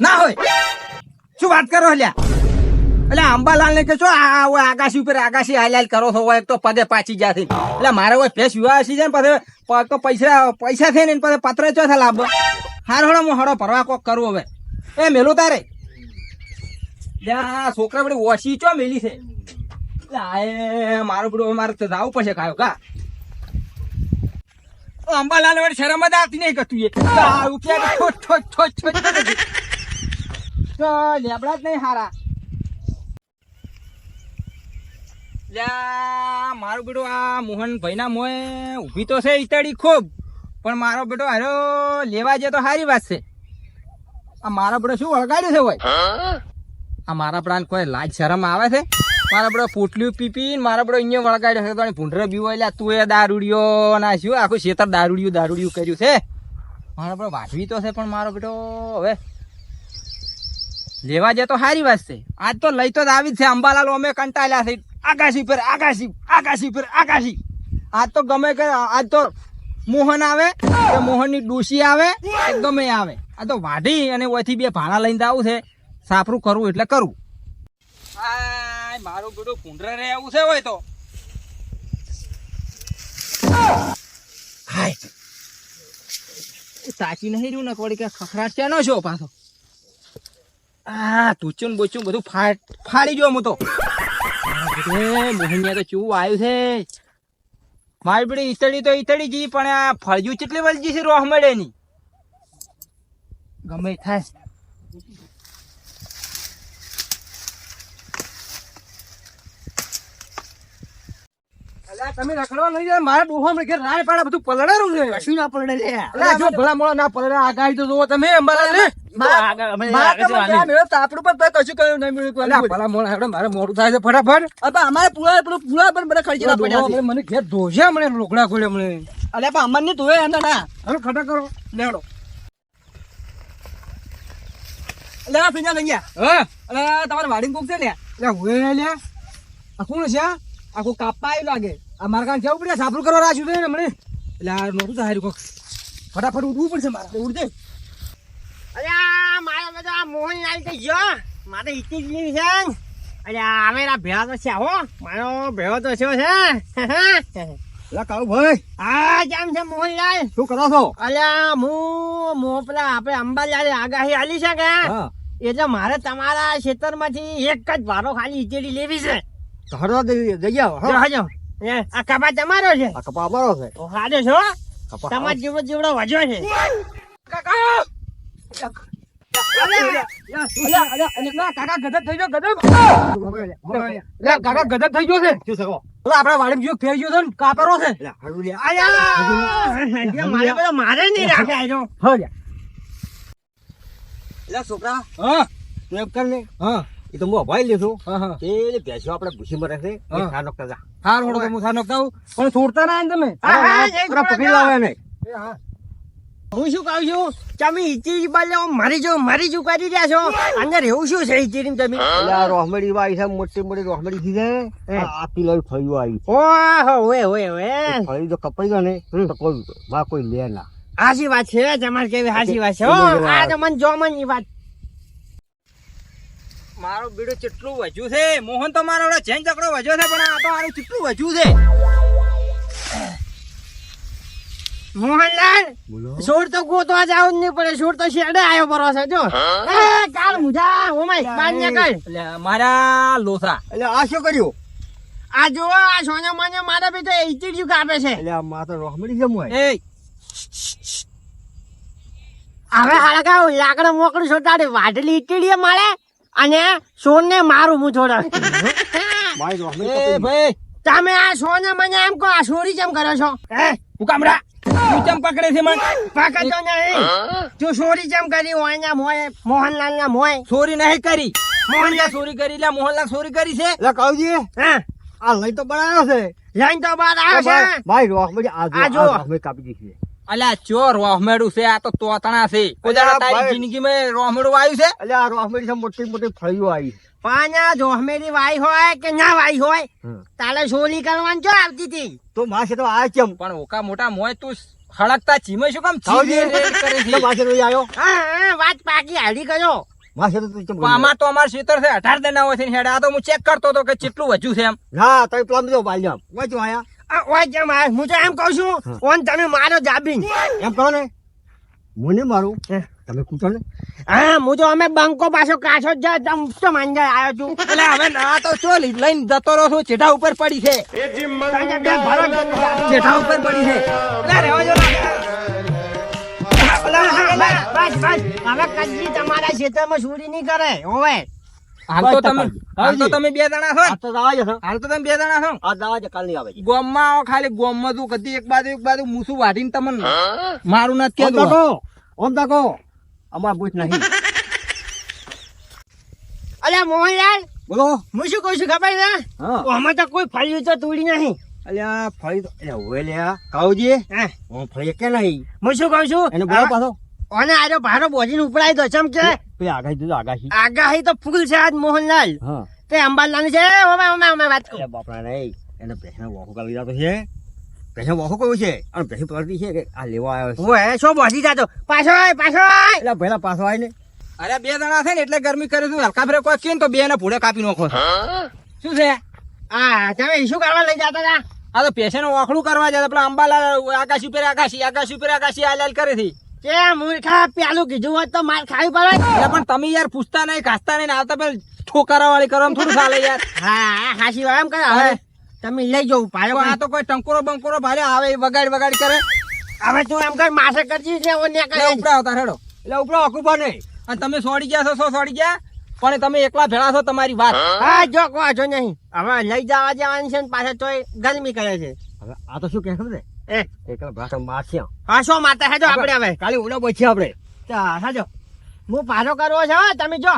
ના હોય. શું વાત કરો લ્યા એટલે અંબાલાલ ને કે છો આકાશી ઉપર આકાશી હાલ કરો છો એક તો પગે પાછી જાતી એટલે મારે હોય ફેસ વિવાહ છે ને પછી તો પૈસા પૈસા થઈ ને પછી પત્ર ચો થાય લાભ. હાર હળો હું હળો ભરવા કોક કરું હવે. એ મેલું તારે? જ્યાં છોકરા બધી ઓછી ચો મેલી છે? મારું બધું મારે તો જાવું પડશે કાયો, કા? અંબાલાલ વડે શરમ જ આવતી નહીં કતું એ. રૂપિયા તો લેબડા જ નહીં હારા. મારું બેટો આ મોહન ભાઈના મોએ ઊભી તો છે ઈતાડી ખૂબ પણ મારો બેટો હારો લેવા જાય તો સારી વાત છે. આ મારા બેટો શું વળગાડ્યું છે ભાઈ આ મારા પ્રાણ કોઈ લાજ શરમ આવે છે? મારા બેટો પોટલું પીપી મારા બેટો અહીંયા વળગાડ્યો છે તો ભૂંડરે બીવો એટલે તું એ દારૂડિયો ના શું? આખું શેતર દારૂડિયું દારૂડિયું કર્યું છે. મારા બેટો વાઢવી તો છે પણ મારો બેટો હવે. લેવા જાય તો સારી વાત છે. આજ તો લઈ તો આવી જ છે. અંબાલાલ અમે કંટાળ્યા છે. આકાશી પર આકાશી આકાશી પર આકાશી આજ તો ગમે કે આજ તો મોહન આવે કે મોહનની ડોશી આવે ગમે આવે. આ તો વાઢી અને ઓથી બે ભાણા લઈને આવું છે. સાપરું કરવું એટલે કરવું આ મારું બધું કુંડરે રે આવું છે હોય તો. સાચી નહીં રહ્યું ને કોડી કે ખખરાટ છે નો છો પાછો? આ તુચું બોચું બધું ફાટ, ફાડી જો હું તો. મોહનિયા તો ચૂ આવ્યું છે. મારી બધી ઈતળી તો ઈતળી જી પણ આ ફળજુ કેટલી વળજી છે, રોહ મળે ની ગમે થાય. તમે રખડવા નહીં મારા ડોહા મને ઘેર રાય પાડા બધું પલડારું છે. કશું ના પલડે લે. અલ્યા જો ભલા મોળા ના પલડે આ ગાય તો જોવો તમે અમારા મને ઘેર મને રોકડા ખોલ્યા મને. અલ્યા પણ ની ધોવે ના. ખટા કરો. લેડો અલ્યા ફીજા લઈ ગયા. હા? અરે તમારે વાડી કોક છે લે લે હુએ લે આ કોણ છે આખું કાપા લાગે. આ કાંઈ જવું પડે? સાપરું કરવા રાખ્યું છે ને મને એટલે આ નોતું થાય કોક. ફટાફટ ઉઠવું પડશે મારે. ઉઠજે. અરે મારા બધા મોહનલાલ તો ગયો. મારે ઈટી જ લેવી છે. અરે આમેરા ભેળા તો છે હો. મારો ભેળો તો છે છે લા કાળુ ભાઈ. આ કેમ છે મોહનલાલ શું કરો છો? અલ્યા હું મો પેલા આપણે અંબાલાલે આગાહી આલી છે કે? હા. એટલે મારે તમારા ખેતરમાંથી એક જ ભારો ખાલી ઈચેડી લેવી છે. ઘરો જઈ આવો હા. આ કપા તમારો છે? આ કપા અમારો છે. તો સાદો છો? તમાર જેવડો જેવડો વજો છે. અલ્યા, અલ્યા, અલ્યા, ના, કાકા ગધેડ થઈ ગયો ગધેડ લે, થઈ ગયો છે શું શકો ઓલા જો ફેર ગયો છે ને કાપેરો છે. મારે મારે નહીં રાખે આજો. હા છોકરા હા? કર હા. એ તો હું અભાઈ હા એ ભેંસો આપણે ભૂસીમાં હા. ખા નોખતા જા. હાર હોડો તો હું થા નોખતા પણ છોડતા ના તમે. પકડી લાવે ને હું. શું કહું છું? તમે ઈચી બાલે મારી જો મારી જો કરી રહ્યા છો. અંદર એવું શું છે ઈચી તમે? રોહમડી વાઈ છે મોટી મોટી રોહમડી થી છે. હે. આ કિલો ફળિયું આવી. ઓહો ઓએ ઓએ ઓએ ફળી જો કપાઈ ગયો ને તો કોઈ વા કોઈ લે ના. હાસી વાત છે તમારે કેવી હાસી વાત છે. આ તો જો મનની વાત મારો બીડો કેટલું વજ્યું છે? મોહન તો મારો જેન ચકડો વજો છે પણ આ તો મારું કેટલું વજ્યું છે? મોહનલાલ બોલો. સોર તો ગોતવા જાવ જ નહીં પડે સોર તો શેડે આવ્યો પરો છે જો. એ કાલ મુજા ઓમાય બાર ને કાલ એટલે મારા લોસા એટલે આ શું કર્યું? આ જો આ સોના મને મારા બી તો ઈચી કાપે છે? એટલે આ માં તો રોહમડી છે મુય. એ. હવે હાડા લાકડા મોકડું છોટાડે વાઢલી ઈટીડીએ મળે અને સોન ને મારું હું એ ભાઈ. તમે આ સોને મને એમ કહો આ સોરી કેમ કરો છો? હે હું કામડા તું પકડે છે મને? પાકતો નહીં. તું સોરી કેમ કરી? હોય ને મોય મોહનલાલ ના મોય. ચોરી નહીં કરી. મોહનલાલ ચોરી કરી લે મોહનલાલ ચોરી કરી છે? એટલે કહુજી હા? આ લઈ તો બનાવ્યો છે. લાઈન તો બાદ આવે છે. ભાઈ રોહમડી આ આ જો. કાપી દીધી અલ્યા ચોર રોહમેડું છે આ તો તોતણા છે. કોઈ તારી. જિંદગીમાં રોહમેડું આવ્યું છે? અલ્યા આ રોહમડી છે મોટી મોટી ફળિયું આવી પાના રોહમેડી વાઈ હોય કે ના વાઈ હોય તારે સોલી કરવાની ચો આવતી હતી? તો માસે તો આ કેમ? પણ ઓકા મોટા મોય તું હળકતા ચીમે શું કામ ચી કરે છે? તો આવ્યો. આયો હા વાત પાકી હાડી કયો માસે તો તું આમાં તો અમાર શીતર છે અઢાર દેના હોય છે ને આ તો હું ચેક કરતો હતો કે કેટલું વધ્યું છે એમ. હા તો પ્લમ જો બાલ્યામ વચો આયા ઓય જેમ હું તો એમ કહું છું ઓન તમે મારો જાબીન. એમ કરો ને. મને મારું? તમે કૂટો ને? હા હું તો અમે બંકો પાછો કાછો જ તમ તો માંજા આવ્યો છું. એટલે હવે આ તો ચો લી- લઈને જતો રહો છું ચેઠા ઉપર પડી છે. ચેઠા ઉપર પડી છે. એટલે રહેવા જો બસ બસ. હવે કદી તમારા ખેતરમાં ચોરી નહીં કરે હોવે. હાલ તો તમે હાલ તો તમે બે જણા છો આ તો દાવા જશો હાલ તો તમે બે જણા છો આ દાવા જ નહીં આવે. ગોમમાં આવો ખાલી ગોમમાં તું કદી એક બાજુ એક બાજુ મૂસું વાઢીને તમને મારું નથી ઓમ ઓમ તાકો અમાર બુથ નહીં. અલ્યા મોહનલાલ બોલો. હું શું કહું છું ખબર છે? આમાં તો કોઈ ફળ્યું તો તોડી નહીં. અલ્યા ફળી તો અલ્યા ઓય લ્યા કાવજી હા. હું ફળી કે નહીં? હું શું કહું છું? એને બોલો પાછો. અને આજો ભારો બોજીને ઉપડાઈ દો ચમ કે? પેલી આગાહી દીધું આગાહી. આગાહી તો ફૂલ છે આજ મોહનલાલ. તે અંબાલાલ છે ઓમે ઓમે ઓમે વાત કરો. બાપરા રે નહીં એને ભેંસનો વોખો કરી જતો છે. ભેંસનો વોખો કયો છે? અને ભેંસ પડતી છે કે આ લેવા આવ્યો છે? ઓય શું બોજી જાતો? પાછો આય પાછો આય! એટલે પહેલા પાછો આવીને. અરે બે જણા છે ને એટલે ગરમી કરે છું. હલકા ફરે કોઈ કે તો બે ને ભૂડે કાપી નાખો શું છે? આ તમે શું કરવા લઈ જતા હતા? આ તો પેશન ઓખડું કરવા જાય પેલા અંબાલાલ આકાશી ઉપર આકાશી આકાશી ઉપર આકાશી આ લાલ કરે છે. કે મૂર્ખા પેલું કીધું હોત તો માર ખાવી પડે. પણ તમે યાર પૂછતા નહીં ખાસતા નહીં આવતા પેલ ઠોકારા વાળી કરો થોડું ચાલે યાર. હા હાસી વાળા એમ કરે હવે તમે લઈ જાવ પાડો આ તો કોઈ ટંકોરો બંકોરો ભારે આવે વગાડ વગાડ કરે. હવે તું એમ કર માથે કરજી છે ઓ ને એટલે કરે ઉપડા આવતા હેડો. એટલે ઉપરો અકુબા નહીં અને તમે સોડી ગયા છો સો સોડી ગયા પણ તમે એકલા ભેળા છો તમારી વાત. હા જો કો જો નહીં. હવે લઈ જવા જવાની છે ને પાછા તોય ગરમી કરે છે. હવે આ તો શું કહે છે એ. એક ભાષા મારશે હા શું માતા હેજો આપણે હવે. કાલે ઉડો પછી આપણે. હાજો. હું પાછો કરવો છે હો, તમે જો.